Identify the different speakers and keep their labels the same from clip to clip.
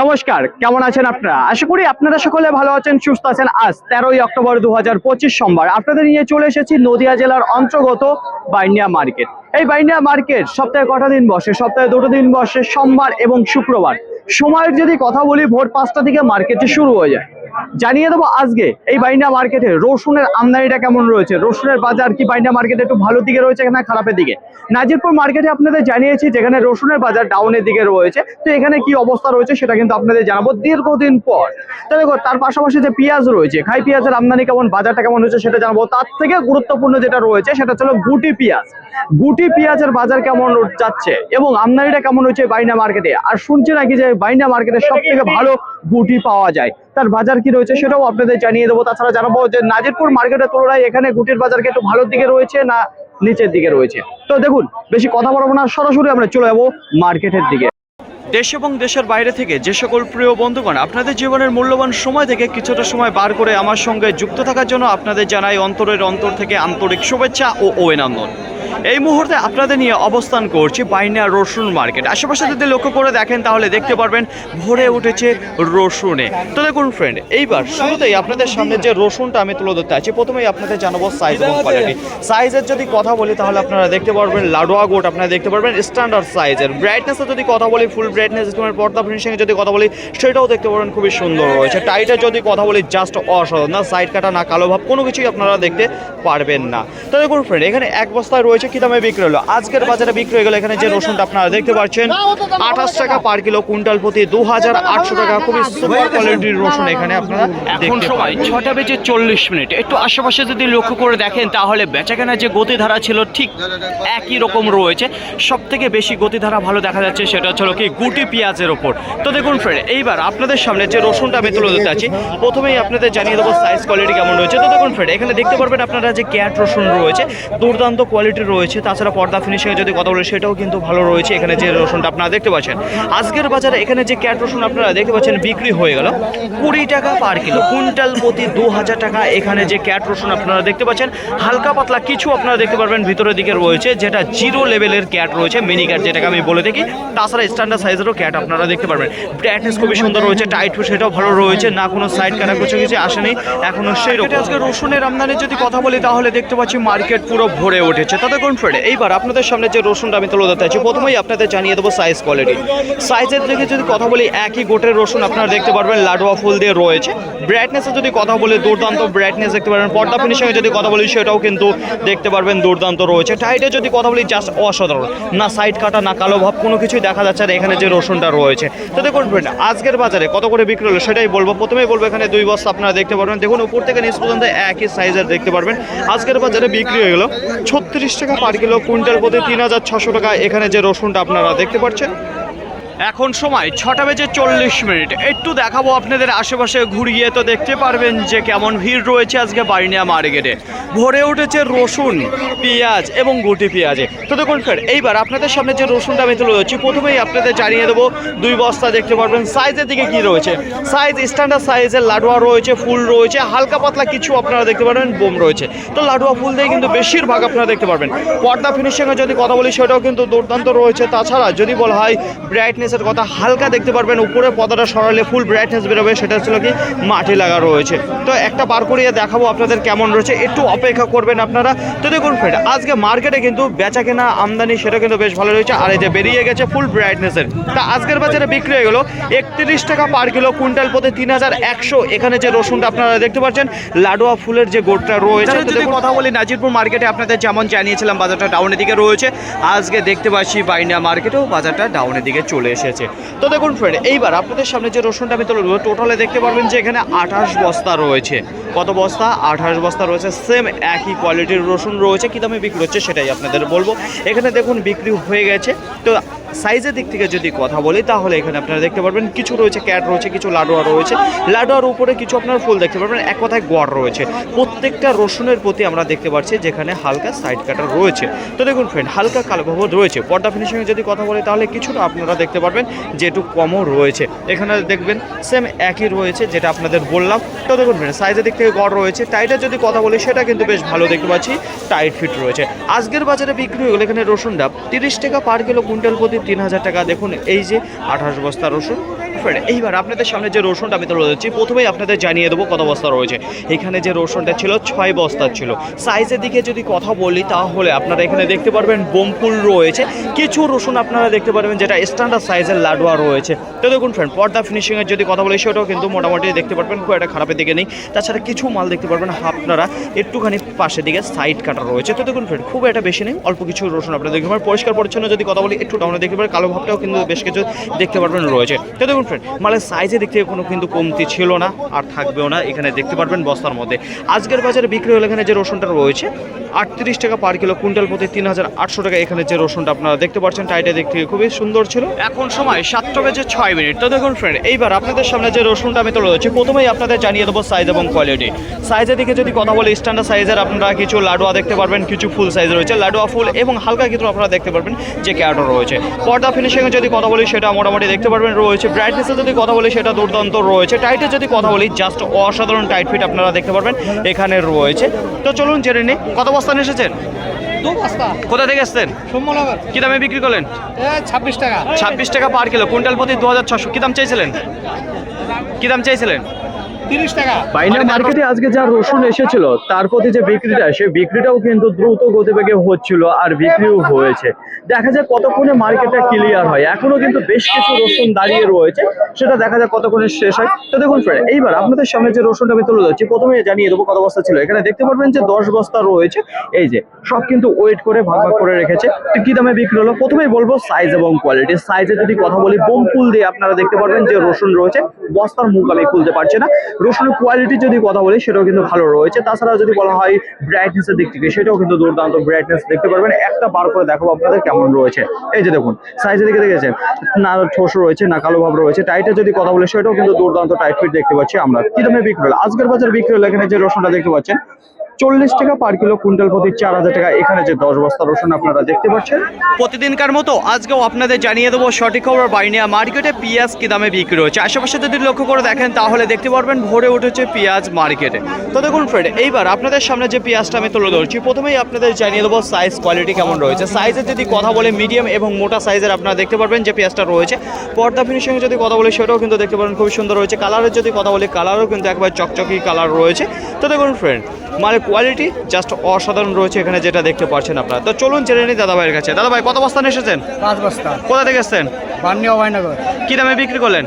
Speaker 1: নমস্কার, কেমন আছেন আপনারা? আশা করি আপনারা সকলে ভালো আছেন, সুস্থ আছেন। আজ তেরোই অক্টোবর দু হাজার পঁচিশ সোমবার। আপনাদের নিয়ে চলে এসেছি নদিয়া জেলার অন্তর্গত বাইনিয়া মার্কেট। এই বাইনিয়া মার্কেট সপ্তাহে কটা দিন বসে? সপ্তাহে দুটো দিন বসে, সোমবার এবং শুক্রবার। সময়ের যদি কথা বলি, ভোর পাঁচটা থেকে মার্কেটটি শুরু হয়ে যায়। জানিয়ে দেবো আজকে এই বাইন্ডা মার্কেটে রসুনের আমদানিটা কেমন রয়েছে? রসুনের বাজার কি বাইন্ডা মার্কেটে একটু ভালো দিকে রয়েছে না খারাপের দিকে? নাজিরপুর মার্কেটে আপনাদের জানিয়েছি যেখানে রসুনের বাজার ডাউনের দিকে রয়েছে। তো এখানে কি অবস্থা রয়েছে সেটা কিন্তু আপনাদের জানাব দীর্ঘদিন পর। তো দেখো, তার পাশাপাশি যে পেঁয়াজ রয়েছে, খাই পেঁয়াজের আমদানি কেমন, বাজারটা কেমন হচ্ছে সেটা জানাব। তার থেকে গুরুত্বপূর্ণ যেটা রয়েছে সেটা হলো গুটি পেঁয়াজ। গুটি পেঁয়াজের বাজার কেমন যাচ্ছে এবং আমদানিটা কেমন হচ্ছে বাইনা মার্কেটে? আর শুনছি নাকি যে বাইনা মার্কেটে সব থেকে ভালো গুটি পাওয়া যায়। তার বাজার কি রয়েছে সেটাও আপনাদের জানিয়ে দেবো। তাছাড়া জানাব যে নাজিরপুর মার্কেটের তুলনায় এখানে গুটির বাজার কি একটু ভালোর দিকে রয়েছে না নিচের দিকে রয়েছে? তো দেখুন, বেশি কথা বলব না, সরাসরি আমরা চলে যাব মার্কেটের দিকে। দেশ এবং দেশের বাইরে থেকে যে সকল প্রিয় বন্ধুগণ, আপনাদের জীবনের মূল্যবান সময় থেকে কিছুটা সময় বার করে আমার সঙ্গে যুক্ত থাকার জন্য আপনাদের জানাই অন্তরের অন্তর থেকে আন্তরিক শুভেচ্ছা ও অভিনন্দন। এই মুহূর্তে আপনাদের নিয়ে অবস্থান করছি বাইনা রসুন মার্কেট। আশেপাশে যদি লক্ষ্য করে দেখেন, তাহলে দেখতে পারবেন ভরে উঠেছে রসুনে। তো দেখুন ফ্রেন্ড এইবার শুরুতেই আপনাদের সামনে যে রসুনটা আমি তুলে ধরতে আছি, প্রথমেই আপনাদের জানাব সাইজ এবং কোয়ালিটি সাইজের যদি কথা বলি, তাহলে আপনারা দেখতে পারবেন লাডোয়া গোট আপনারা দেখতে পারবেন স্ট্যান্ডার্ড সাইজের ব্রাইটনেসের যদি কথা বলি ফুল ব্রাইটনেস তোমার পর্দা ফিনিশিংয়ে যদি কথা বলি, সেটাও দেখতে পারবেন খুবই সুন্দর রয়েছে। টাইটের যদি কথা বলি জাস্ট অসাধারণ। না সাইড কাটা, না কালো ভাব, কোনো কিছুই আপনারা দেখতে পারবেন না। তো দেখুন ফ্রেন্ড এখানে এক বস্তায় রয়েছে কি দামে বিক্রি হলো? আজকের বাজারে বিক্রি হয়ে গেলো এখানে যে রসুনটা আপনারা দেখতে পাচ্ছেন। আঠাশ টাকা পার কিলো কুইন্টাল প্রতি দু হাজার আটশো টাকা। খুবই সুপার কোয়ালিটির রসুন এখানে আপনারা
Speaker 2: এখন সময় ছটা বেজে চল্লিশ মিনিট। একটু আশেপাশে যদি লক্ষ্য করে দেখেন তাহলে বেচাকেনা যে গতিধারা ছিল ঠিক একই রকম রয়েছে। সব থেকে বেশি গতিধারা ভালো দেখা যাচ্ছে সেটা হচ্ছে কি গুটি পেঁয়াজের ওপর। তো দেখুন ফ্রেন্ড এইবার আপনাদের সামনে যে রসুনটা আমি তুলে দিতে আছি প্রথমেই আপনাদের জানিয়ে দেবো সাইজ কোয়ালিটি কেমন রয়েছে। তো দেখুন ফ্রেন্ড এখানে দেখতে পারবেন আপনারা যে ক্যাট রসুন রয়েছে দুর্দান্ত কোয়ালিটি রয়েছে। তাছাড়া পর্দা ফিনিশিংয়ে যদি কথা বলি, সেটাও কিন্তু ভালো রয়েছে। এখানে যে রসুনটা আপনারা দেখতে পাচ্ছেন, আজকের বাজারে এখানে যে ক্যাট রসুন আপনারা দেখতে পাচ্ছেন, বিক্রি হয়ে গেল। কুড়ি টাকা পার কিলো, কুইন্টাল প্রতি দু হাজার টাকা এখানে যে ক্যাট রসুন আপনারা দেখতে পাচ্ছেন। হালকা পাতলা কিছু আপনারা দেখতে পারবেন, ভিতরের দিকে রয়েছে, যেটা জিরো লেভেলের ক্যাট রয়েছে মিনি ক্যাট যেটাকে আমি বলে দেখি তাছাড়া স্ট্যান্ডার্ড সাইজেরও ক্যাট আপনারা দেখতে পারবেন। ব্র্যাটনেস খুবই সুন্দর রয়েছে টাইট সেটাও ভালো রয়েছে, না কোনো সাইড কাটা কিছু কিছু আসেনি, এখনও সেই রকম আজকে রসুনের আমদানির যদি কথা বলি, তাহলে দেখতে পাচ্ছি মার্কেট পুরো ভরে উঠেছে। তাতে কোন ফ্রেন্ড এইবার আপনাদের সামনে যে রসুনটা আমি তুলে দিতে আছি প্রথমেই আপনাদের জানিয়ে দেবো সাইজ কোয়ালিটি সাইজের দিকে যদি কথা বলি একই গোটের রসুন আপনারা দেখতে পারবেন লাডুয়া ফুল দিয়ে রয়েছে। ব্রাইটনেসে যদি কথা বলি দুর্দান্ত ব্রাইটনেস দেখতে পারবেন। পর্দা ফিনিশিংয়ে যদি কথা বলি সেটাও কিন্তু দেখতে পারবেন দুর্দান্ত রয়েছে। টাইটে যদি কথা বলি জাস্ট অসাধারণ। না সাইড কাটা না কালো ভাব কোনো কিছুই দেখা যাচ্ছে না এখানে যে রসুনটা রয়েছে। তো দেখুন friend, আজকের বাজারে কত করে বিক্রি হলো সেটাই বলব। প্রথমেই বলব এখানে দুই বস্তা আপনারা দেখতে পারবেন। দেখুন উপর থেকে নিচ পর্যন্ত একই সাইজের দেখতে পারবেন। আজকের বাজারে বিক্রি হয়ে গেল ছত্রিশ টাকা পার কিলো কুইন্টাল প্রতি তিন হাজার ছশো টাকা এখানে যে রসুনটা আপনারা দেখতে পাচ্ছেন এখন সময় ছটা বেজে চল্লিশ মিনিট। একটু দেখাবো আপনাদের আশেপাশে, ঘুরিয়ে তো দেখতে পারবেন যে কেমন ভিড় রয়েছে আজকে বাড়িনিয়া মার্কেটে। ভরে উঠেছে রসুন, পেঁয়াজ এবং গুটি পেঁয়াজে। তো দেখুন স্যার, এইবার আপনাদের সামনে যে রসুনটা আমি তুলে ধরছি, প্রথমেই আপনাদের জানিয়ে দেবো, দুই বস্তা দেখতে পারবেন সাইজের দিকে কি রয়েছে। সাইজ স্ট্যান্ডার্ড সাইজের লাডুয়া রয়েছে, ফুল রয়েছে, হালকা পাতলা কিছু আপনারা দেখতে পারবেন, বোম রয়েছে। তো লাডুয়া ফুল দিয়ে কিন্তু বেশিরভাগ আপনারা দেখতে পারবেন। পর্দা ফিনিশিংয়ে যদি কথা বলি, সেটাও কিন্তু দুর্দান্ত রয়েছে। তাছাড়া যদি বলা হয় ব্রাইটনেসের কথা হালকা দেখতে পারবেন। উপরে পর্দাটা সরালে ফুল ব্রাইটনেস বেরোবে সেটা ছিল কি মাটি লাগা রয়েছে। তো একটা বার করিয়ে দেখাবো আপনাদের কেমন রয়েছে। একটু অপেক্ষা করবেন আপনারা। তো দেখুন ফ্রেন্ড আজকে মার্কেটে কিন্তু বেচা কেনা আমদানি সেটা কিন্তু বেশ ভালো রয়েছে। আর এই যে বেরিয়ে গেছে ফুল ব্রাইটনেসের তা আজকের বাজারে বিক্রি হয়ে গেলো একত্রিশ টাকা পার কিলো কুইন্টাল প্রতি তিন হাজার একশো। এখানে যে রসুনটা আপনারা দেখতে পাচ্ছেন লাডুয়া ফুলের যে গোটটা রয়েছে যদি কথা বলি নাজিরপুর মার্কেটে আপনাদের যেমন জানিয়েছিলাম বাজারটা ডাউনের দিকে রয়েছে। আজকে দেখতে পাচ্ছি বাইনা মার্কেটেও বাজারটা ডাউনের দিকে চলে এসেছে। তো দেখুন ফ্রেন্ড এইবার আপনাদের সামনে যে রসুনটা আমি তুলে টোটালে দেখতে পারবেন যে এখানে আঠাশ বস্তা রয়েছে। কত বস্তা? আঠাশ বস্তা রয়েছে সেম একই কোয়ালিটির রসুন রয়েছে, কী দামে বিক্রি হচ্ছে সেটাই আপনাদের বলব। এখানে দেখুন বিক্রি হয়ে গেছে। তো সাইজের দিক থেকে যদি কথা বলি, তাহলে এখানে আপনারা দেখতে পারবেন কিছু রয়েছে, ক্যাট রয়েছে, কিছু লাডুয়া রয়েছে। লাডুয়ার উপরে কিছু আপনার ফুল দেখতে পারবেন, এক কথায় গড় রয়েছে। প্রত্যেকটা রসুনের প্রতি আমরা দেখতে পাচ্ছি যেখানে হালকা সাইড কাটার রয়েছে। তো দেখুন ফ্রেন্ড হালকা কালো ভাব রয়েছে। পর্দা ফিনিশিংয়ে যদি কথা বলি, তাহলে কিছুটা আপনারা দেখতে পারবেন যে একটু কমও রয়েছে। এখানে দেখবেন সেম একই রয়েছে যেটা আপনাদের বললাম। তো দেখুন ফ্রেন্ড সাইজের দিক থেকে গড় রয়েছে। টাইটের যদি কথা বলি, সেটা কিন্তু বেশ ভালো দেখতে পাচ্ছি। টাইট ফিট রয়েছে। আজকের বাজারে বিক্রি হয়ে গেলে এখানে রসুনটা তিরিশ টাকা পার কিলো কুইন্টাল প্রতি তিন হাজার টাকা। দেখুন এই যে আঠাশ বস্তা রসুন ফ্রেন্ড এইবার আপনাদের সামনে যে রসুনটা আমি তুলে দিচ্ছি প্রথমেই আপনাদের জানিয়ে দেবো কত বস্তা রয়েছে। এখানে যে রসুনটা ছিল, ছয় বস্তার ছিল। সাইজের দিকে যদি কথা বলি, তাহলে আপনারা এখানে দেখতে পারবেন বোমফুল রয়েছে। কিছু রসুন আপনারা দেখতে পারবেন যেটা স্ট্যান্ডার্ড সাইজের লাডুয়া রয়েছে। তো দেখুন ফ্রেন্ড পর্দা ফিনিশিংয়ের যদি কথা বলি, সেটাও কিন্তু মোটামুটি দেখতে পারবেন, খুব একটা খারাপের দিকে নেই। তাছাড়া কিছু মাল দেখতে পারবেন আপনারা, একটুখানি পাশের দিকে সাইড কাটা রয়েছে। তো দেখুন ফ্রেন্ড খুব একটা বেশি নেই, অল্প কিছু রসুন আপনারা দেখতে পারবেন পরিষ্কার পরিচ্ছন্ন যদি কথা বলি, একটু ডাউনে দেখতে পারেন কালো ভাবটাও কিন্তু বেশ কিছু দেখতে পারবেন রয়েছে। তো দেখুন ফ্রেন্ড মালের সাইজে দেখতে কোনো কিন্তু কমতি ছিল না, আর থাকবেও না। এখানে দেখতে পারবেন বস্তার মধ্যে। আজকের বাজারে বিক্রি হলে এখানে যে রসুনটা রয়েছে, আটত্রিশ টাকা পার কিলো কুইন্টাল প্রতি তিন হাজার আটশো টাকা এখানে যে রসুনটা আপনারা দেখতে পাচ্ছেন টাইটে দেখতে খুবই সুন্দর ছিল। এখন সময় সাতটা বেজে ছয় মিনিট। তো দেখুন ফ্রেন্ড এইবার আপনাদের সামনে যে রসুনটা আমি তো রয়েছে প্রথমেই আপনাদের জানিয়ে দেবো সাইজ এবং কোয়ালিটি সাইজের দিকে যদি কথা বলি স্ট্যান্ডার্ড সাইজের আপনারা কিছু লাডুয়া দেখতে পারবেন, কিছু ফুল সাইজ রয়েছে, লাডুয়া ফুল এবং হালকা কিছু আপনারা দেখতে পারবেন যে ক্যারটও রয়েছে। পর্দা ফিনিশিংয়ে যদি কথা বলি, সেটা মোটামুটি দেখতে পারবেন, রয়েছে ব্রাইটনেসে যদি কথা বলি সেটা দুর্দান্ত রয়েছে। টাইটের যদি কথা বলি জাস্ট অসাধারণ টাইট ফিট আপনারা দেখতে পারবেন। এখানে রয়েছে। তো চলুন জেনে নিই কত বস্তা এসেছেন? কোথা থেকে
Speaker 3: আসতেন
Speaker 2: কি দামে বিক্রি করলেন?
Speaker 3: ছাব্বিশ টাকা।
Speaker 2: ছাব্বিশ টাকা পার কিলো। কুইন্টাল প্রতি দু হাজার ছশো। কী দাম চাইছিলেন? কী দাম চাইছিলেন?
Speaker 3: তিরিশ টাকা।
Speaker 1: বাইনা মার্কেটে আজকে যা রসুন এসেছিল তার প্রতি যে বিক্রিটা সেই বিক্রিটাও কিন্তু দ্রুত গতিবেগে হচ্ছিল আর বিক্রিও হয়েছে। দেখা যায় কতক্ষণে মার্কেটটা ক্লিয়ার হয়। এখনও কিন্তু বেশ কিছু রসুন দাঁড়িয়ে রয়েছে সেটা দেখা যায় কতক্ষণে শেষ হয়। তো দেখুন ফ্রেন্ড এইবার আপনাদের সামনে যে রসুনটা আমি তুলে যাচ্ছি প্রথমে জানিয়ে দেবো কত বস্তা ছিল। এখানে দেখতে পারবেন যে দশ বস্তা রয়েছে। এই যে সব কিন্তু ওয়েট করে ভাগ ভাগ করে রেখেছে। তো কি দামে বিক্রি হলো? প্রথমেই বলব সাইজ এবং কোয়ালিটি সাইজে যদি কথা বলি বোম ফুল দিয়ে আপনারা দেখতে পারবেন যে রসুন রয়েছে। বস্তার মুখ আমি খুলতে পারছি না। রসুনের কোয়ালিটি যদি কথা বলি, সেটাও কিন্তু ভালো রয়েছে। তাছাড়া যদি বলা হয় ব্রাইটনেসের দিক থেকে, সেটাও কিন্তু দুর্দান্ত ব্রাইটনেস দেখতে পারবেন। একটা বার করে দেখাবো আপনাদের কেমন রয়েছে। এই যে দেখুন সাইজের দিকে দেখেছেন, না ঠোস রয়েছে, না কালো ভাব রয়েছে। টাইটে যদি কথা বলি, সেটাও কিন্তু দুর্দান্ত টাইট ফিট দেখতে পাচ্ছি আমরা। কি দামে বিক্রি আজকের বাজার বিক্রি এখানে যে রসুনটা দেখতে পাচ্ছেন চল্লিশ টাকা পার কিলো কুইন্টাল প্রতি চার হাজার টাকা। এখানে যে দশ বস্তা রসুন আপনারা দেখতে পাচ্ছেন।
Speaker 2: প্রতিদিনকার মতো আজকেও আপনাদের জানিয়ে দেবো সঠিক খবর বাইনিয়া মার্কেটে পেঁয়াজ কি দামে বিক্রি হচ্ছে? আশেপাশে যদি লক্ষ্য করে দেখেন, তাহলে দেখতে পারবেন ভরে উঠেছে পেঁয়াজ মার্কেটে। তো দেখুন ফ্রেন্ড এইবার আপনাদের সামনে যে পেঁয়াজটা আমি তুলে ধরছি, প্রথমেই আপনাদের জানিয়ে দেবো সাইজ কোয়ালিটি কেমন রয়েছে। সাইজের যদি কথা বলে মিডিয়াম এবং মোটা সাইজের আপনারা দেখতে পারবেন যে পেঁয়াজটা রয়েছে। পর্দা ফিনিশিংয়ে যদি কথা বলি সেটাও কিন্তু দেখতে পারেন খুবই সুন্দর রয়েছে। কালারের যদি কথা বলি কালারও কিন্তু একবার চকচকি কালার রয়েছে। তো দেখুন ফ্রেন্ড মালের কোয়ালিটি জাস্ট অসাধারণ রয়েছে এখানে যেটা দেখতে পাচ্ছেন আপনারা। তো চলুন জেনে নিই দাদাভাইয়ের কাছে। দাদাভাই কত বস্তা নিয়ে এসেছেন?
Speaker 3: পাঁচ বস্তা।
Speaker 2: কোথা থেকে এসেছেন?
Speaker 3: বান্নি অভয়নগর।
Speaker 2: কী দামে বিক্রি করলেন?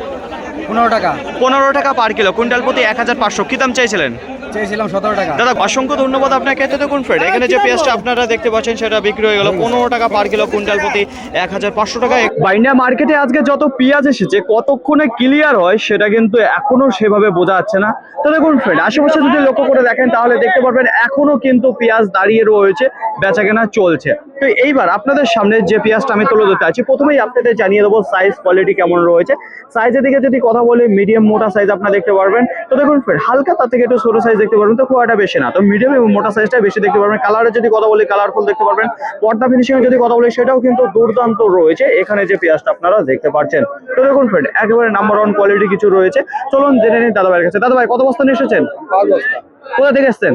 Speaker 3: পনেরো টাকা।
Speaker 2: পনেরো টাকা পার কিলো। কুইন্টাল প্রতি এক হাজার পাঁচশো। কী দাম চাইছিলেন?
Speaker 3: চেয়েছিলাম সতেরো টাকা।
Speaker 2: দাদা অসংখ্য ধন্যবাদ আপনাকে। এত দেখুন ফ্রেন্ড এখানে যে পেঁয়াজটা আপনারা দেখতে পাচ্ছেন সেটা বিক্রি হয়ে গেল। পনেরো টাকা পার কিলো কুইন্টাল প্রতি এক হাজার পাঁচশো টাকা।
Speaker 1: বাইনা মার্কেটে আজকে যত পেঁয়াজ এসেছে কতক্ষণে ক্লিয়ার হয় সেটা কিন্তু এখনও সেভাবে বোঝা যাচ্ছে না। তো দেখুন ফ্রেন্ড আশেপাশে যদি লক্ষ্য করে দেখেন তাহলে দেখতে পারবেন এখনও কিন্তু পেঁয়াজ দাঁড়িয়ে রয়েছে বেচাকেনা চলছে। তো এইবার আপনাদের সামনে যে পেঁয়াজটা আমি তুলে ধরতে আছি, প্রথমেই আপনাদের জানিয়ে দেবো সাইজ কোয়ালিটি কেমন রয়েছে। সাইজের দিকে যদি কথা বলি মিডিয়াম মোটা সাইজ আপনারা দেখতে পারবেন। তো দেখুন ফ্রেন্ড হালকা তার থেকে একটু ছোট সাইজ দেখতে পারবেন, তো খুব একটা বেশি না। তো মিডিয়াম এবং মোটা সাইজটা বেশি দেখতে পারবেন। কালারের যদি কথা বলি কালারফুল দেখতে পারবেন। পর্দা ফিনিশিং যদি কথা বলি, সেটাও কিন্তু দুর্দান্ত রয়েছে। এখানে যে পেঁয়াজটা আপনারা দেখতে পাচ্ছেন। তো দেখুন ফ্রেন্ড একেবারে নাম্বার ওয়ান কোয়ালিটি কিছু রয়েছে। চলুন জেনে নিন দাদা ভাইয়ের কাছে। দাদা ভাই কত বস্তা নিয়ে এসেছেন?
Speaker 3: পাঁচ বস্তা।
Speaker 1: কোথা থেকে এসছেন?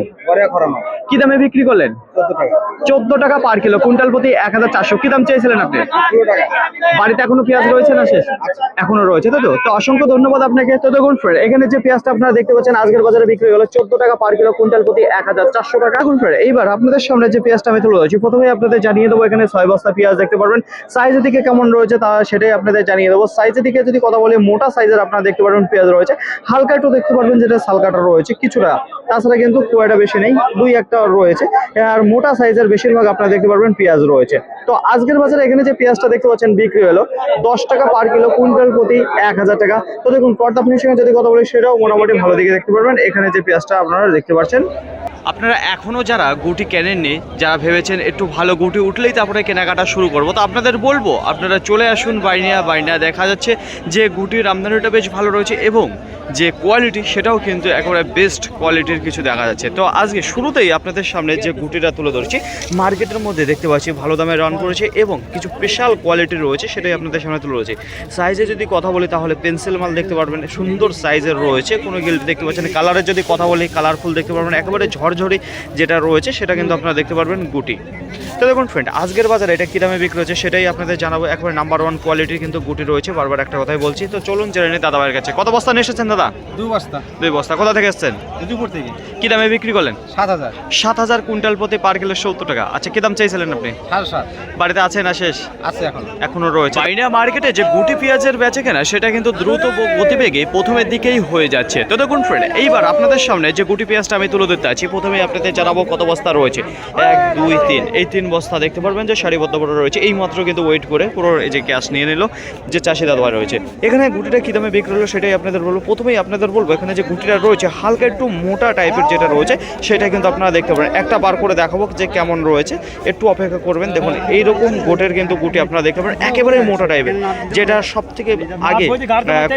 Speaker 3: খরানো
Speaker 1: কি দামে বিক্রি করলেন?
Speaker 3: চোদ্দ টাকা।
Speaker 1: পার কিলো কুইন্টাল প্রতি এক হাজার চারশো। কি দাম চেয়েছিলেন আপনি? বাড়িতে এখনও পেঁয়াজ রয়েছে না শেষ? এখনও রয়েছে। তো তো অসংখ্য ধন্যবাদ আপনাকে। তো দেখুন ফ্রেন্ড এখানে যে পেঁয়াজটা আপনারা দেখতে পাচ্ছেন আজকের বাজারে বিক্রি হলো চোদ্দ টাকা পার কিলো কুইন্টাল প্রতি এক হাজার চারশো টাকা। এখন ফ্রেন্ড এইবার আপনাদের সামনে যে পেঁয়াজটা আমি তুলে ধরছি প্রথমেই আপনাদের জানিয়ে দেবো এখানে ছয় বস্তা পেঁয়াজ দেখতে পারবেন। সাইজের দিকে কেমন রয়েছে তা সেটাই আপনাদের জানিয়ে দেবো। সাইজের দিকে যদি কথা বলি মোটা সাইজের আপনারা দেখতে পারবেন পেঁয়াজ রয়েছে। হালকা একটু দেখতে পারবেন যেটা সালকাটা রয়েছে কিছুটা তাছাড়া কিন্তু খুব একটা বেশি নেই, দুই একটা রয়েছে। আর মোটা সাইজের বেশিরভাগ আপনারা দেখতে পারবেন পেঁয়াজ রয়েছে। তো আজকের বাজারে এখানে যে পেঁয়াজটা দেখতে পাচ্ছেন বিক্রি হলো, দশ টাকা পার কিলো, কুইন্টাল প্রতি এক হাজার টাকা। তো দেখুন, পর্দা ফিনিশিং যদি কথা বলি, সেটাও মোটামুটি ভালো দিকে দেখতে পারবেন। এখানে যে পেঁয়াজটা আপনারা দেখতে পাচ্ছেন
Speaker 2: আপনারা এখনও যারা গুটি কেনেননি, যারা ভেবেছেন একটু ভালো গুটি উঠলেই তারপরে কেনাকাটা শুরু করব, তো আপনাদের বলব, আপনারা চলে আসুন বাইনিয়া বাইনিয়া দেখা যাচ্ছে যে গুটির আমদানিটা বেশ ভালো রয়েছে এবং যে কোয়ালিটি সেটাও কিন্তু একেবারে বেস্ট কোয়ালিটির কিছু দেখা যাচ্ছে। তো আজকে শুরুতেই আপনাদের সামনে যে গুটিটা তুলে ধরছি, মার্কেটের মধ্যে দেখতে পাচ্ছি ভালো দামে রান করেছে এবং কিছু স্পেশাল কোয়ালিটি রয়েছে সেটাই আপনাদের সামনে তুলে ধরেছি। সাইজে যদি কথা বলি তাহলে পেন্সিল মাল দেখতে পারবেন, সুন্দর সাইজের রয়েছে, কোনো গিল দেখতে পাচ্ছেন কালারের যদি কথা বলি কালারফুল দেখতে পারবেন, একেবারে ঝড় ঝরঝরি যেটা রয়েছে সেটা কিন্তু আপনারা দেখতে পারবেন গুটি। তো দেখুন ফ্রেন্ড আজকের বাজারে এটা কী দামে বিক্রি হচ্ছে সেটাই আপনাদের জানাব। একবার নাম্বার ওয়ান কোয়ালিটির কিন্তু গুটি রয়েছে বারবার একটা কথাই বলছি। তো চলুন জেনে নিই দাদা ভাইয়ের কাছে। কত বস্তা নিয়ে এসেছেন দাদা?
Speaker 3: দুই বস্তা।
Speaker 2: দুই বস্তা। কোথা থেকে এসেছেন?
Speaker 3: দুপুর থেকে।
Speaker 2: কী দামে বিক্রি করলেন?
Speaker 3: সাত হাজার।
Speaker 2: সাত হাজার কুইন্টাল প্রতি পার কিলো সত্তর টাকা। আচ্ছা কী দাম চাইছিলেন আপনি?
Speaker 3: সাড়ে সাত।
Speaker 2: বাড়িতে আছে না শেষ?
Speaker 3: আছে এখন।
Speaker 2: এখনও রয়েছে। চাইনা মার্কেটে যে গুটি পেঁয়াজের বেচে কেনা সেটা কিন্তু দ্রুত গতিবেগে প্রথমের দিকেই হয়ে যাচ্ছে। তো দেখুন ফ্রেন্ড এইবার আপনাদের সামনে যে গুটি পেঁয়াজটা আমি তুলে ধরতে আছি প্রথমে আপনাদের জানাব কত বস্তা রয়েছে। এক দুই তিন। এই তিন বস্তা দেখতে পারবেন যে সারিবদ্ধ সারিবদ্ধভাবে রয়েছে। এই মাত্র কিন্তু ওয়েট করে পুরো এই যে গ্যাস নিয়ে নিল যে চাষি দাদা রয়েছে। এখানে গুটিটা কী দামে বিক্রি হলো সেটাই আপনাদের বলব। প্রথমেই আপনাদের বলব, এখানে যে গুটিটা রয়েছে, হালকা একটু মোটা টাইপের যেটা রয়েছে, সেটা কিন্তু আপনারা দেখতে পারেন। একটা বার করে দেখাবো যে কেমন রয়েছে। একটু অপেক্ষা করবেন। দেখুন, এইরকম গোটের কিন্তু গুটি আপনারা দেখতে পারেন। একেবারে মোটা টাইপের, যেটা সব থেকে আগে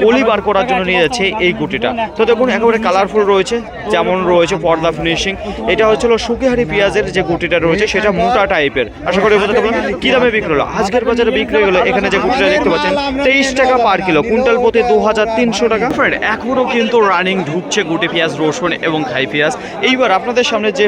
Speaker 2: কলি বার করার জন্য নিয়ে যাচ্ছে এই গুটিটা। তো দেখুন, একেবারে কালারফুল রয়েছে, যেমন রয়েছে পর্দা ফিনিশিং এটা হচ্ছিল সুকিহারি পেঁয়াজের যে গুটিটা রয়েছে, সেটা মোটা টাইপের আশা করি বুঝতে পারবেন কি দামে বিক্রি হলো? আজকের বাজারে বিক্রি হলো এখানে যে গুটিটা দেখতে পাচ্ছেন, তেইশ টাকা পার কিলো, কুইন্টাল প্রতি দু হাজার তিনশো টাকা। ফ্রেন্ড এখনও কিন্তু রানিং ঢুকছে গুটি পেঁয়াজ, রসুন এবং খাই পেঁয়াজ। এইবার আপনাদের সামনে যে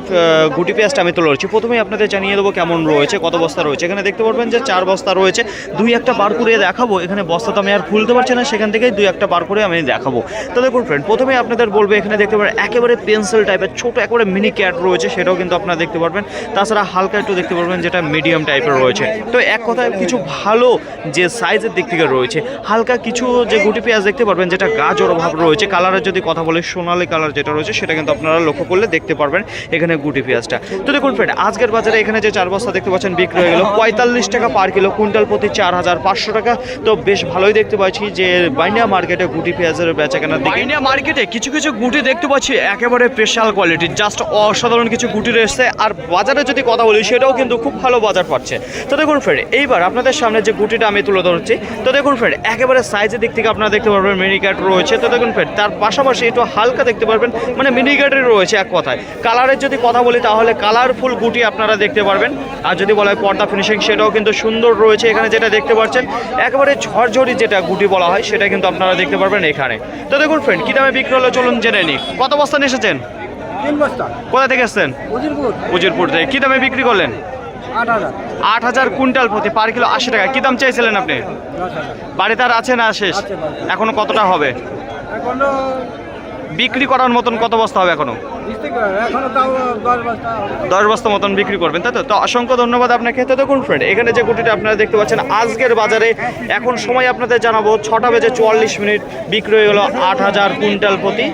Speaker 2: গুটি পেঁয়াজটা আমি তুলে ধরছি, প্রথমেই আপনাদের জানিয়ে দেবো কেমন রয়েছে, কত বস্তা রয়েছে। এখানে দেখতে পারবেন যে চার বস্তা রয়েছে, দুই একটা বার করে দেখাবো। এখানে বস্তা তো আমি আর খুলতে পারছি না, সেখান থেকেই দুই একটা বার করে আমি দেখাবো। তো দেখুন ফ্রেন্ড প্রথমে আপনাদের বলব, এখানে দেখতে পারেন, একেবারে পেন্সিল টাইপের ছোট একেবারে মিনি ক্যাট রয়েছে, সেটাও কিন্তু আপনারা দেখতে পারবেন। তাছাড়া হালকা একটু দেখতে পারবেন যেটা মিডিয়াম টাইপের রয়েছে। তো এক কথায় কিছু ভালো যে সাইজের দিক থেকে রয়েছে, হালকা কিছু যে গুটি পেঁয়াজ দেখতে পারবেন, যেটা গাজর অভাব রয়েছে কালারের যদি কথা বলে সোনালি কালার যেটা রয়েছে, সেটা কিন্তু আপনারা লক্ষ্য করলে দেখতে পারবেন এখানে গুটি পেঁয়াজটা। তো দেখুন ফ্রেন্ড আজকের বাজারে এখানে যে চার বস্তা দেখতে পাচ্ছেন, বিক্রি হয়ে গেল পঁয়তাল্লিশ টাকা পার কিলো কুইন্টাল প্রতি চার হাজার পাঁচশো টাকা। তো বেশ ভালোই দেখতে পাচ্ছি যে বাইনিয়া মার্কেটে গুটি পেঁয়াজের বেচা কেনার দিকে বাইনিয়া মার্কেটে কিছু কিছু গুটি দেখতে পাচ্ছি, একেবারে স্পেশাল কোয়ালিটির জাস্ট অসাধারণ কিছু গুটি রয়েছে। আর বাজারে যদি কথা বলি, সেটাও কিন্তু খুব ভালো বাজার পাচ্ছে। তো দেখুন ফ্রেন্ড এইবার আপনাদের সামনে যে গুটিটা আমি তুলে ধরছি তো দেখুন ফ্রেন্ড একেবারে সাইজের দিক থেকে আপনারা দেখতে পারবেন মিনি মিনিকাট রয়েছে। তো দেখুন ফ্রেন্ড তার পাশাপাশি একটু হালকা দেখতে পারবেন মানে মিনি মিনিকাটের রয়েছে এক কথায়। কালারের যদি কথা বলি তাহলে কালারফুল গুটি আপনারা দেখতে পারবেন। আর যদি বলা হয় পর্দা ফিনিশিং সেটাও কিন্তু সুন্দর রয়েছে। এখানে যেটা দেখতে পাচ্ছেন একেবারে ঝরঝরি যেটা গুটি বলা হয় সেটা কিন্তু আপনারা দেখতে পারবেন এখানে। তো দেখুন ফ্রেন্ড কী দামে বিক্রি হলো চলুন জেনে নিই। কত বস্তা নিয়ে এসেছেন?
Speaker 3: তিন বস্তা।
Speaker 2: কোথা থেকে এসছেন?
Speaker 3: উজিরপুর।
Speaker 2: উজিরপুর থেকে। কী দামে বিক্রি করলেন?
Speaker 3: আট হাজার।
Speaker 2: কুইন্টাল প্রতি পার কিলো আশি টাকা। কী দাম চাইছিলেন আপনি? বাড়িতে আর আছে না শেষ? এখনও কতটা হবে? বিক্রি করার মতন কত বস্তা হবে
Speaker 3: এখনও? বস্তা
Speaker 2: দশ বস্তা মতন বিক্রি করবেন তাই তো? তো অসংখ্য ধন্যবাদ আপনাকে। তো দেখুন ফ্রেন্ড এখানে যে গুটিটা আপনারা দেখতে পাচ্ছেন আজকের বাজারে এখন সময় আপনাদের জানাব ছটা বেজে চুয়াল্লিশ মিনিট বিক্রি হয়ে গেলো আট হাজার কুইন্টাল প্রতি।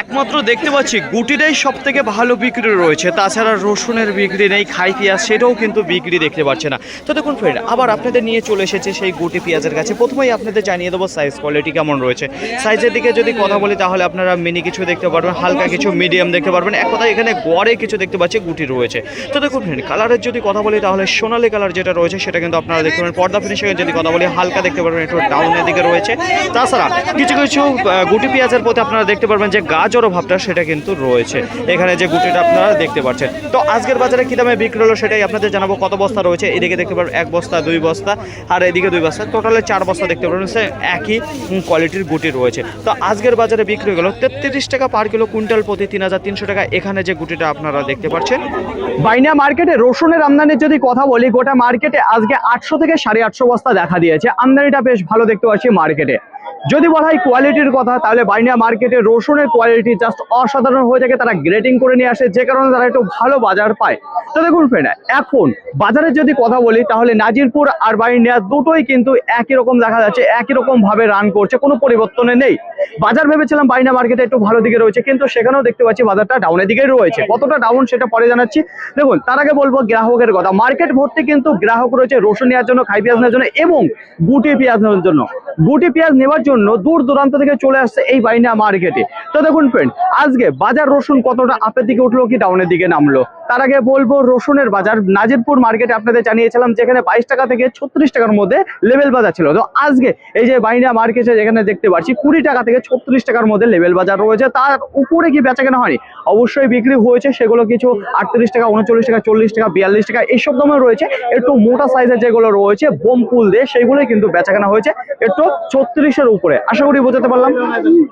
Speaker 2: একমাত্র দেখতে পাচ্ছি গুটিটাই সব থেকে ভালো বিক্রি রয়েছে। তাছাড়া রসুনের বিক্রি নেই, খাই পেঁয়াজ সেটাও কিন্তু বিক্রি দেখতে পাচ্ছে না। তো দেখুন ফ্রেন্ড আবার আপনাদের নিয়ে চলে এসেছে সেই গুটি পেঁয়াজের কাছে। প্রথমেই আপনাদের জানিয়ে দেবো সাইজ কোয়ালিটি কেমন রয়েছে। সাইজের দিকে যদি কথা বলি তাহলে আপনারা মিনি কিছু দেখতে পারবেন, হালকা কিছু মিডিয়াম দেখতে পারবেন। এক কথায় এখানে গড়ে কিছু দেখতে পাচ্ছি গুটি রয়েছে। তো দেখুন ফ্রেন্ড কালারের যদি কথা বলি তাহলে সোনালি কালার যেটা রয়েছে সেটা কিন্তু আপনারা দেখতে পারেন পর্দা ফিনিশিংয়ের যদি কথা বলি হালকা দেখতে পারবেন, একটু ডাউনের দিকে রয়েছে। তাছাড়া কিছু কিছু গুটি পেঁয়াজের প্রতি আপনারা দেখতে পারবেন যে গাজর ভাবটা সেটা কিন্তু রয়েছে। এখানে যে গুটিটা আপনারা দেখতে পাচ্ছেন। তো আজকের বাজারে কী দামে বিক্রি হলো সেটাই আপনাদের জানাব। কত বস্তা রয়েছে? এদিকে দেখতে পারবেন এক বস্তা, দুই বস্তা, আর এদিকে দুই বস্তা। টোটালে চার বস্তা দেখতে পারবেন সে একই কোয়ালিটির গুটি রয়েছে। তো আজকের বাজারে বিক্রি গেল তেত্রিশ টাকা পার কিলো, কুইন্টাল প্রতি তিন হাজার তিনশো টাকা। এখানে যে গুটিটা আপনারা দেখতে পাচ্ছেন।
Speaker 1: বাইনা মার্কেটে রসুনের আমদানির যদি কথা বলি, গোটা মার্কেটে আজকে আটশো থেকে সাড়ে আটশো বস্তা দেখা দিয়েছে। আমদানিটা বেশ ভালো দেখতে পাচ্ছি মার্কেটে। যদি বলা হয় কোয়ালিটির কথা, তাহলে বাইনা মার্কেটে রসুনের কোয়ালিটি জাস্ট অসাধারণ হয়ে থাকে, তারা গ্রেডিং করে নিয়ে আসে, যে কারণে তারা একটু ভালো বাজার পায়। তো দেখুন ফ্রেন্ড এখন বাজারের যদি কথা বলি, তাহলে নাজিরপুর আর বাইন্ডিয়া দুটোই কিন্তু একই রকম দেখা যাচ্ছে, একই রকম ভাবে রান করছে, কোনো পরিবর্তনে নেই। বাজার ভেবেছিলাম বাইনা মার্কেটে একটু ভালো দিকে রয়েছে, কিন্তু সেখানেও দেখতে পাচ্ছি বাজারটা ডাউনের দিকে রয়েছে। কতটা ডাউন সেটা পরে জানাচ্ছি। দেখুন, তার আগে বলব গ্রাহকের কথা মার্কেট ভর্তি কিন্তু গ্রাহক রয়েছে রসুন নেওয়ার জন্য, খাই পেঁয়াজ নেওয়ার জন্য এবং গুটি পেঁয়াজ নেওয়ার জন্য। গুটি পেঁয়াজ নেওয়ার জন্য দূর দূরান্ত থেকে চলে আসছে এই বাইনা মার্কেটে। তো দেখুন ফ্রেন্ড আজকে বাজার রসুন কতটা আপের দিকে উঠল কি ডাউনের দিকে নামলো? তার আগে বলব রসুনের বাজার। নাজিরপুর মার্কেটে আপনাদের জানিয়েছিলাম যেখানে বাইশ টাকা থেকে ছত্রিশ টাকার মধ্যে লেভেল বাজার ছিল। তো আজকে এই যে বাইনা মার্কেটে যেখানে দেখতে পাচ্ছি, কুড়ি টাকা থেকে ছত্রিশ টাকার মধ্যে লেভেল বাজার রয়েছে। তার উপরে কি বেচা কেনা হয়নি? অবশ্যই বিক্রি হয়েছে। সেগুলো কিছু আটত্রিশ টাকা, উনচল্লিশ টাকা, চল্লিশ টাকা, বিয়াল্লিশ টাকা, এইসব দামে রয়েছে। একটু মোটা সাইজের যেগুলো রয়েছে, বোম পুল দিয়ে সেগুলোই কিন্তু বেচা কেনা হয়েছে। একটু ছত্রিশের উপরে। আশা করি বোঝাতে পারলাম।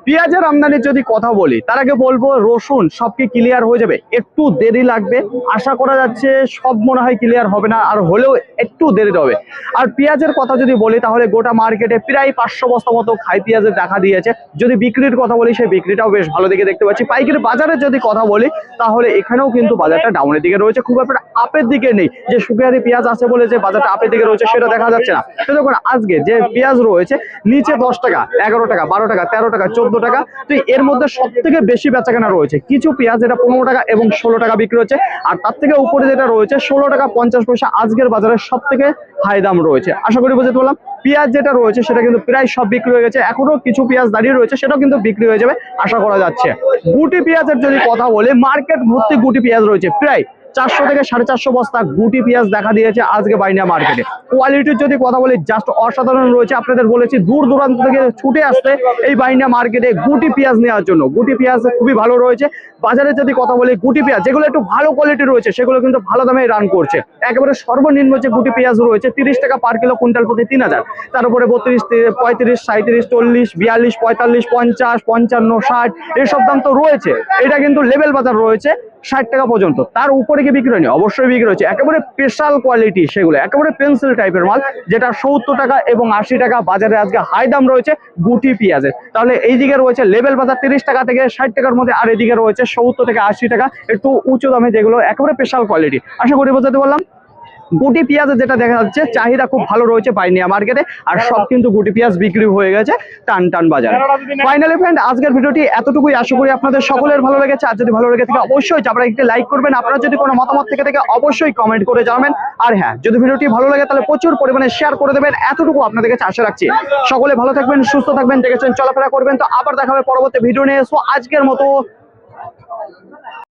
Speaker 1: পেঁয়াজের আমদানির যদি কথা বলি, তার আগে বলব রসুন সব কি ক্লিয়ার হয়ে যাবে। একটু দেরি লাগবে। আশা করা যাচ্ছে সব মনে হয় ক্লিয়ার হবে না, আর হলেও একটু দেরি হবে। আর পেঁয়াজের কথা যদি বলি, তাহলে গোটা মার্কেটে প্রায় পাঁচশো বস্তা মতো খাই পেঁয়াজের দেখা দিয়েছে। যদি বিক্রির কথা বলি, সেই বিক্রিটাও বেশ ভালো দিকে দেখতে পাচ্ছি। পাইকারি বাজারের যদি কথা বলি, তাহলে এখানেও কিন্তু বাজারটা ডাউনের দিকে রয়েছে। খুব একটা আপের দিকে নেই। যে শুকিয়ারি পেঁয়াজ আছে বলে যে বাজারটা আপের দিকে রয়েছে, সেটা দেখা যাচ্ছে না। তো দেখুন, আজকে যে পেঁয়াজ রয়েছে, নিচে দশ টাকা, এগারো টাকা, বারো টাকা, তেরো টাকা, চোদ্দ টাকা, তো এর মধ্যে সব থেকে বেশি বেচাকেনা রয়েছে। কিছু পেঁয়াজ এটা পনেরো টাকা এবং ষোলো টাকা বিক্রি হচ্ছে। আর তার থেকে উপরে যেটা রয়েছে, ষোলো টাকা পঞ্চাশ পয়সা আজকের বাজারে সব থেকে হাই দাম রয়েছে। আশা করি বুঝতে পারলাম। পেঁয়াজ যেটা রয়েছে, সেটা কিন্তু প্রায় সব বিক্রি হয়ে গেছে। এখনও কিছু পেঁয়াজ দাঁড়িয়ে রয়েছে, সেটাও কিন্তু বিক্রি হয়ে যাবে, আশা করা যাচ্ছে। গুটি পেঁয়াজের যদি কথা বলে মার্কেট ভর্তি গুটি পেঁয়াজ রয়েছে, প্রায় চারশো থেকে সাড়ে চারশো বস্তা গুটি পেঁয়াজ দেখা দিয়েছে আজকে বাইনা মার্কেটে। কোয়ালিটির যদি কথা বলি জাস্ট অসাধারণ রয়েছে। আপনাদের বলেছি, দূর দূরান্ত থেকে ছুটে আসতে এই বাইনা মার্কেটে গুটি পেঁয়াজ নেওয়ার জন্য। গুটি পেঁয়াজ খুবই ভালো রয়েছে। বাজারে যদি কথা বলি, গুটি পেঁয়াজ, যেগুলো একটু ভালো কোয়ালিটি রয়েছে, সেগুলো কিন্তু ভালো দামে রান করছে। একেবারে সর্বনিম্ন যে গুটি পেঁয়াজ রয়েছে, তিরিশ টাকা পার কিলো কুইন্টাল প্রতি তিন হাজার। তার উপরে বত্রিশ, পঁয়ত্রিশ সাঁত্রিশ চল্লিশ, বিয়াল্লিশ, পঁয়তাল্লিশ, পঞ্চাশ, পঞ্চান্ন, ষাট, এসব দাম তো রয়েছে। এটা কিন্তু লেভেল বাজার রয়েছে। ষাট টাকা পর্যন্ত। তার উপরে কি বিক্রি হয়নি অবশ্যই বিক্রি হয়েছে একেবারে স্পেশাল কোয়ালিটি সেগুলো। একেবারে পেন্সিল টাইপের মাল, যেটা সত্তর টাকা এবং আশি টাকা বাজারে আজকে হাই দাম রয়েছে গুটি পেঁয়াজের। তাহলে এই দিকে রয়েছে লেভেল বাজার তিরিশ টাকা থেকে ষাট টাকার মধ্যে, আর এদিকে রয়েছে সত্তর থেকে আশি টাকা। একটু উঁচু দামে যেগুলো একেবারে স্পেশাল কোয়ালিটি আশা করি বোঝাতে পারলাম। গুটি পেঁয়াজের যেটা দেখা যাচ্ছে, চাহিদা খুব ভালো রয়েছে পাইনিয়া মার্কেটে আর সব কিন্তু গুটি পেঁয়াজ বিক্রি হয়ে গেছে টান টান বাজারে। ফাইনালি ফ্রেন্ড আজকের ভিডিওটি এতটুকুই। আশা করি আপনাদের সকলের ভালো লেগেছে। আর যদি ভালো লেগে থাকে, অবশ্যই আপনারা একটি লাইক করবেন, আপনারা যদি কোনো মতামত থেকে থাকে, অবশ্যই কমেন্ট করে জানাবেন। আর হ্যাঁ যদি ভিডিওটি ভালো লাগে, তাহলে প্রচুর পরিমাণে শেয়ার করে দেবেন। এতটুকু আপনাদের কাছে আশা রাখছি। সকলে ভালো থাকবেন, সুস্থ থাকবেন, দেখেছেন, চলাফেরা করবেন। তো আবার দেখা হবে পরবর্তী ভিডিও নিয়ে। এসো আজকের মতো